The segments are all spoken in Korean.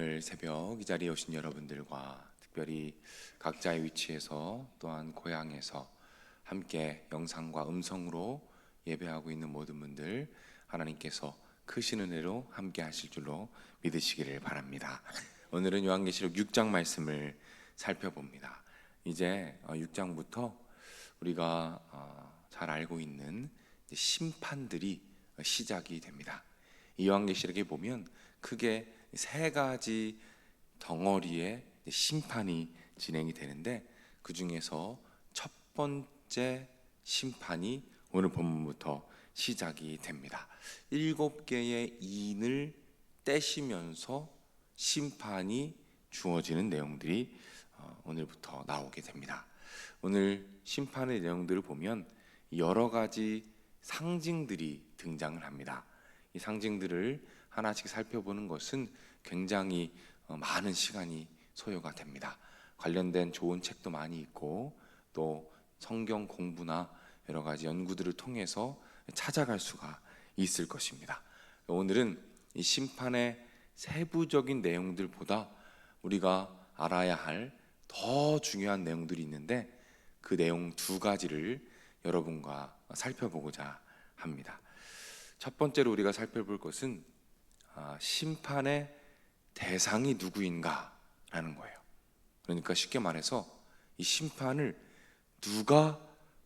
오늘 새벽 이 자리에 오신 여러분들과 특별히 각자의 위치에서 또한 고향에서 함께 영상과 음성으로 예배하고 있는 모든 분들 하나님께서 크신 은혜로 함께 하실 줄로 믿으시기를 바랍니다. 오늘은 요한계시록 6장 말씀을 살펴봅니다. 이제 6장부터 우리가 어, 잘 알고 있는 심판들이 시작이 됩니다. 이 요한계시록에 보면 크게 세 가지 덩어리의 심판이 진행이 되는데 그 중에서 첫 번째 심판이 오늘 본문부터 시작이 됩니다. 일곱 개의 인을 떼시면서 심판이 주어지는 내용들이 어, 오늘부터 나오게 됩니다. 오늘 심판의 내용들을 보면 여러 가지 상징들이 등장을 합니다. 이 상징들을 하나씩 살펴보는 것은 굉장히 어, 많은 시간이 소요가 됩니다. 관련된 좋은 책도 많이 있고 또 성경 공부나 여러 가지 연구들을 통해서 찾아갈 수가 있을 것입니다. 오늘은 이 심판의 세부적인 내용들보다 우리가 알아야 할 더 중요한 내용들이 있는데 그 내용 두 가지를 여러분과 살펴보고자 합니다. 첫 번째로 우리가 살펴볼 것은 아, 심판의 대상이 누구인가라는 거예요. 그러니까 쉽게 말해서 이 심판을 누가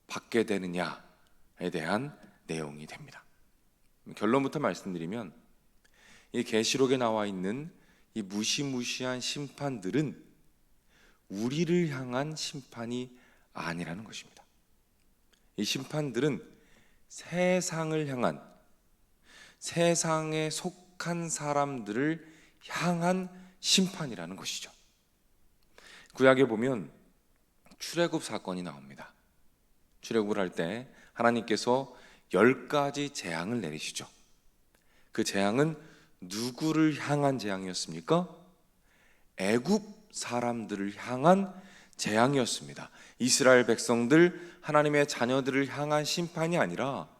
받게 되느냐에 대한 내용이 됩니다. 결론부터 말씀드리면 이 계시록에 나와 있는 이 무시무시한 심판들은 우리를 향한 심판이 아니라는 것입니다. 이 심판들은 세상을 향한 세상에 속한 사람들을 향한 심판이라는 것이죠. 구약에 보면 출애굽 사건이 나옵니다. 출애굽을 할 때 하나님께서 열 가지 재앙을 내리시죠. 그 재앙은 누구를 향한 재앙이었습니까? 애굽 사람들을 향한 재앙이었습니다. 이스라엘 백성들 하나님의 자녀들을 향한 심판이 아니라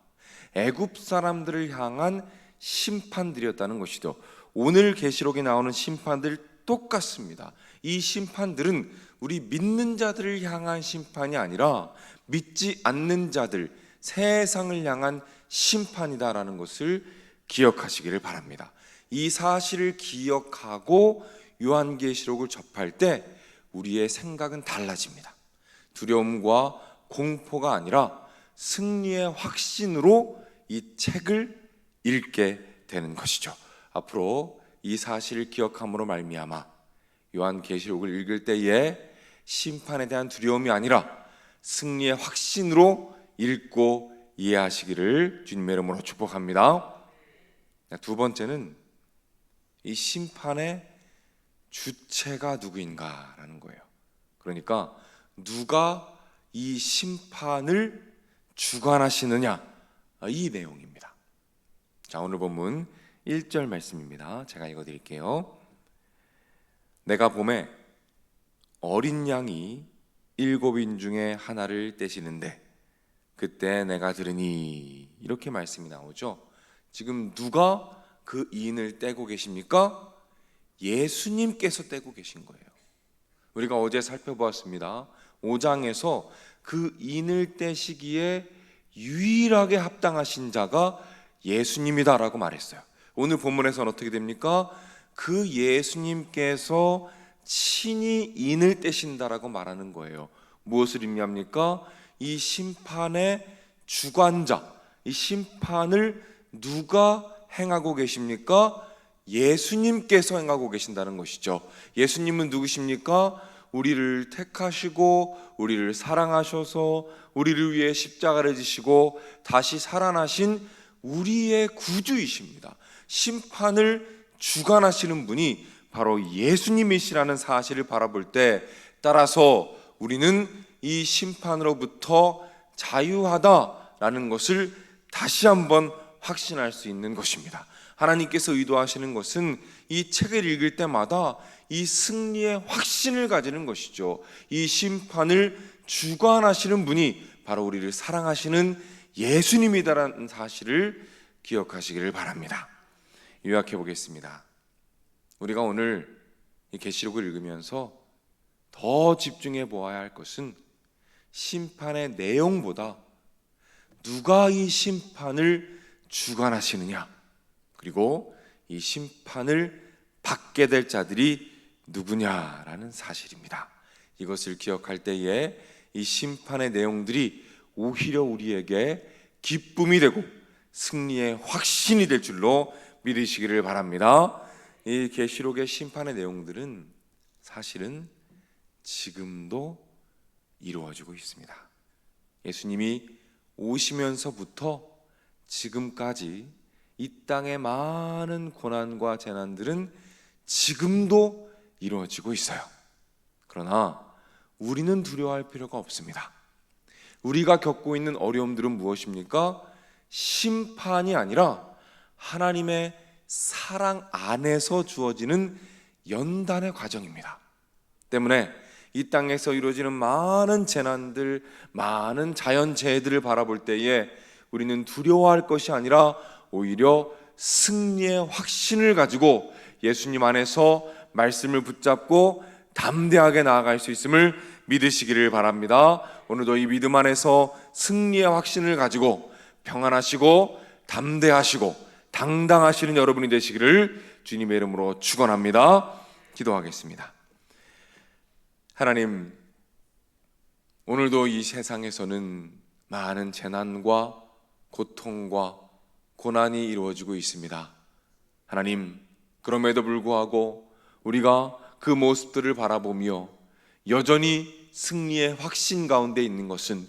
애굽 사람들을 향한 심판들이었다는 것이죠. 오늘 계시록에 나오는 심판들 똑같습니다. 이 심판들은 우리 믿는 자들을 향한 심판이 아니라 믿지 않는 자들, 세상을 향한 심판이다라는 것을 기억하시기를 바랍니다. 이 사실을 기억하고 요한계시록을 접할 때 우리의 생각은 달라집니다. 두려움과 공포가 아니라 승리의 확신으로 이 책을 읽게 되는 것이죠. 앞으로 이 사실을 기억함으로 말미암아 요한계시록을 읽을 때에 심판에 대한 두려움이 아니라 승리의 확신으로 읽고 이해하시기를 주님의 이름으로 축복합니다. 두 번째는 이 심판의 주체가 누구인가라는 거예요. 그러니까 누가 이 심판을 주관하시느냐 이 내용입니다. 자, 오늘 본문 1절 말씀입니다. 제가 읽어 드릴게요. 내가 봄에 어린 양이 일곱인 중에 하나를 떼시는데 그때 내가 들으니 이렇게 말씀이 나오죠. 지금 누가 그 인을 떼고 계십니까? 예수님께서 떼고 계신 거예요. 우리가 어제 살펴보았습니다. 5장에서 그 인을 떼시기에 유일하게 합당하신 자가 예수님이다라고 말했어요. 오늘 본문에서는 어떻게 됩니까? 그 예수님께서 친히 인을 떼신다라고 말하는 거예요. 무엇을 의미합니까? 이 심판의 주관자, 이 심판을 누가 행하고 계십니까? 예수님께서 행하고 계신다는 것이죠. 예수님은 누구십니까? 우리를 택하시고 우리를 사랑하셔서 우리를 위해 십자가를 지시고 다시 살아나신 우리의 구주이십니다. 심판을 주관하시는 분이 바로 예수님이시라는 사실을 바라볼 때 따라서 우리는 이 심판으로부터 자유하다라는 것을 다시 한번 확신할 수 있는 것입니다. 하나님께서 의도하시는 것은 이 책을 읽을 때마다 이 승리의 확신을 가지는 것이죠. 이 심판을 주관하시는 분이 바로 우리를 사랑하시는 예수님이다라는 사실을 기억하시기를 바랍니다. 요약해 보겠습니다. 우리가 오늘 이 계시록을 읽으면서 더 집중해 보아야 할 것은 심판의 내용보다 누가 이 심판을 주관하시느냐 그리고 이 심판을 받게 될 자들이 누구냐라는 사실입니다. 이것을 기억할 때에 이 심판의 내용들이 오히려 우리에게 기쁨이 되고 승리의 확신이 될 줄로 믿으시기를 바랍니다. 이 계시록의 심판의 내용들은 사실은 지금도 이루어지고 있습니다. 예수님이 오시면서부터 지금까지 이 땅의 많은 고난과 재난들은 지금도 이루어지고 있어요. 그러나 우리는 두려워할 필요가 없습니다. 우리가 겪고 있는 어려움들은 무엇입니까? 심판이 아니라 하나님의 사랑 안에서 주어지는 연단의 과정입니다. 때문에 이 땅에서 이루어지는 많은 재난들, 많은 자연재해들을 바라볼 때에 우리는 두려워할 것이 아니라 오히려 승리의 확신을 가지고 예수님 안에서 말씀을 붙잡고 담대하게 나아갈 수 있음을 믿으시기를 바랍니다. 오늘도 이 믿음 안에서 승리의 확신을 가지고 평안하시고 담대하시고 당당하시는 여러분이 되시기를 주님의 이름으로 축원합니다. 기도하겠습니다. 하나님 오늘도 이 세상에서는 많은 재난과 고통과 고난이 이루어지고 있습니다. 하나님 그럼에도 불구하고 우리가 그 모습들을 바라보며 여전히 승리의 확신 가운데 있는 것은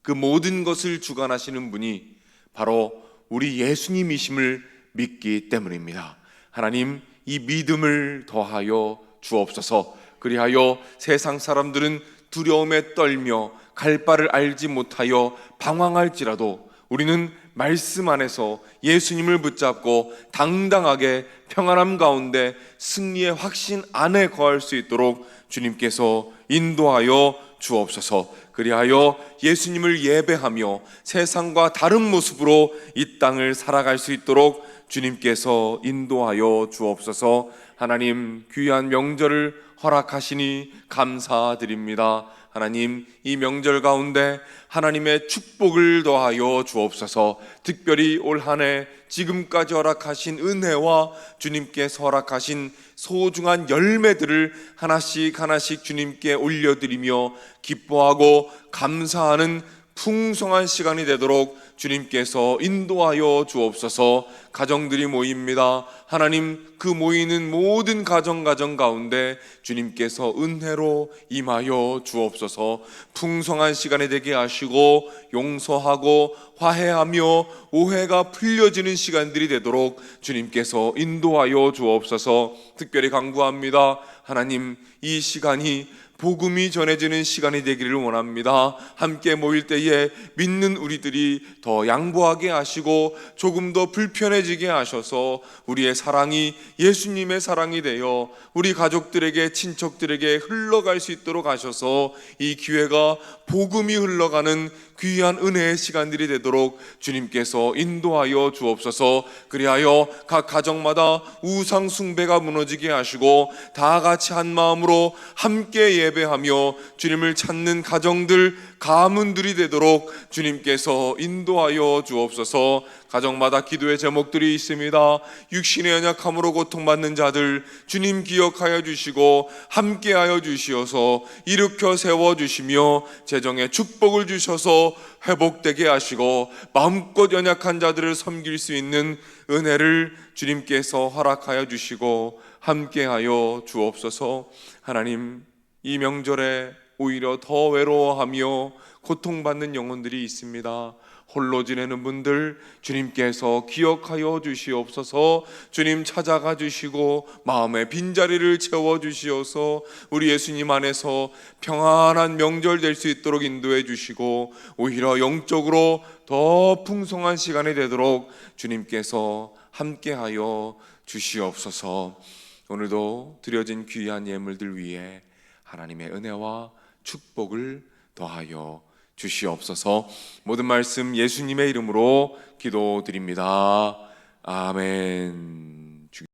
그 모든 것을 주관하시는 분이 바로 우리 예수님이심을 믿기 때문입니다. 하나님 이 믿음을 더하여 주옵소서. 그리하여 세상 사람들은 두려움에 떨며 갈 바를 알지 못하여 방황할지라도 우리는 말씀 안에서 예수님을 붙잡고 당당하게 평안함 가운데 승리의 확신 안에 거할 수 있도록 주님께서 인도하여 주옵소서. 그리하여 예수님을 예배하며 세상과 다른 모습으로 이 땅을 살아갈 수 있도록 주님께서 인도하여 주옵소서. 하나님 귀한 명절을 허락하시니 감사드립니다. 하나님 이 명절 가운데 하나님의 축복을 더하여 주옵소서. 특별히 올 한해 지금까지 허락하신 은혜와 주님께서 허락하신 소중한 열매들을 하나씩 하나씩 주님께 올려드리며 기뻐하고 감사하는 풍성한 시간이 되도록 주님께서 인도하여 주옵소서 가정들이 모입니다. 하나님 그 모이는 모든 가정 가정 가운데 주님께서 은혜로 임하여 주옵소서 풍성한 시간이 되게 하시고 용서하고 화해하며 오해가 풀려지는 시간들이 되도록 주님께서 인도하여 주옵소서 특별히 강구합니다. 하나님 이 시간이 복음이 전해지는 시간이 되기를 원합니다. 함께 모일 때에 믿는 우리들이 더 양보하게 하시고 조금 더 불편해지게 하셔서 우리의 사랑이 예수님의 사랑이 되어 우리 가족들에게 친척들에게 흘러갈 수 있도록 하셔서 이 기회가 복음이 흘러가는 귀한 은혜의 시간들이 되도록 주님께서 인도하여 주옵소서. 그리하여 각 가정마다 우상 숭배가 무너지게 하시고 다 같이 한 마음으로 함께 예배하며 주님을 찾는 가정들 가문들이 되도록 주님께서 인도하여 주옵소서. 가정마다 기도의 제목들이 있습니다. 육신의 연약함으로 고통받는 자들 주님 기억하여 주시고 함께하여 주시어서 일으켜 세워 주시며 재정의 축복을 주셔서 회복되게 하시고 마음껏 연약한 자들을 섬길 수 있는 은혜를 주님께서 허락하여 주시고 함께하여 주옵소서. 하나님 이 명절에 오히려 더 외로워하며 고통받는 영혼들이 있습니다. 홀로 지내는 분들 주님께서 기억하여 주시옵소서 주님 찾아가 주시고 마음의 빈자리를 채워 주시어서 우리 예수님 안에서 평안한 명절 될 수 있도록 인도해 주시고 오히려 영적으로 더 풍성한 시간이 되도록 주님께서 함께하여 주시옵소서 오늘도 드려진 귀한 예물들 위해 하나님의 은혜와 축복을 더하여 주시옵소서. 모든 말씀 예수님의 이름으로 기도드립니다. 아멘.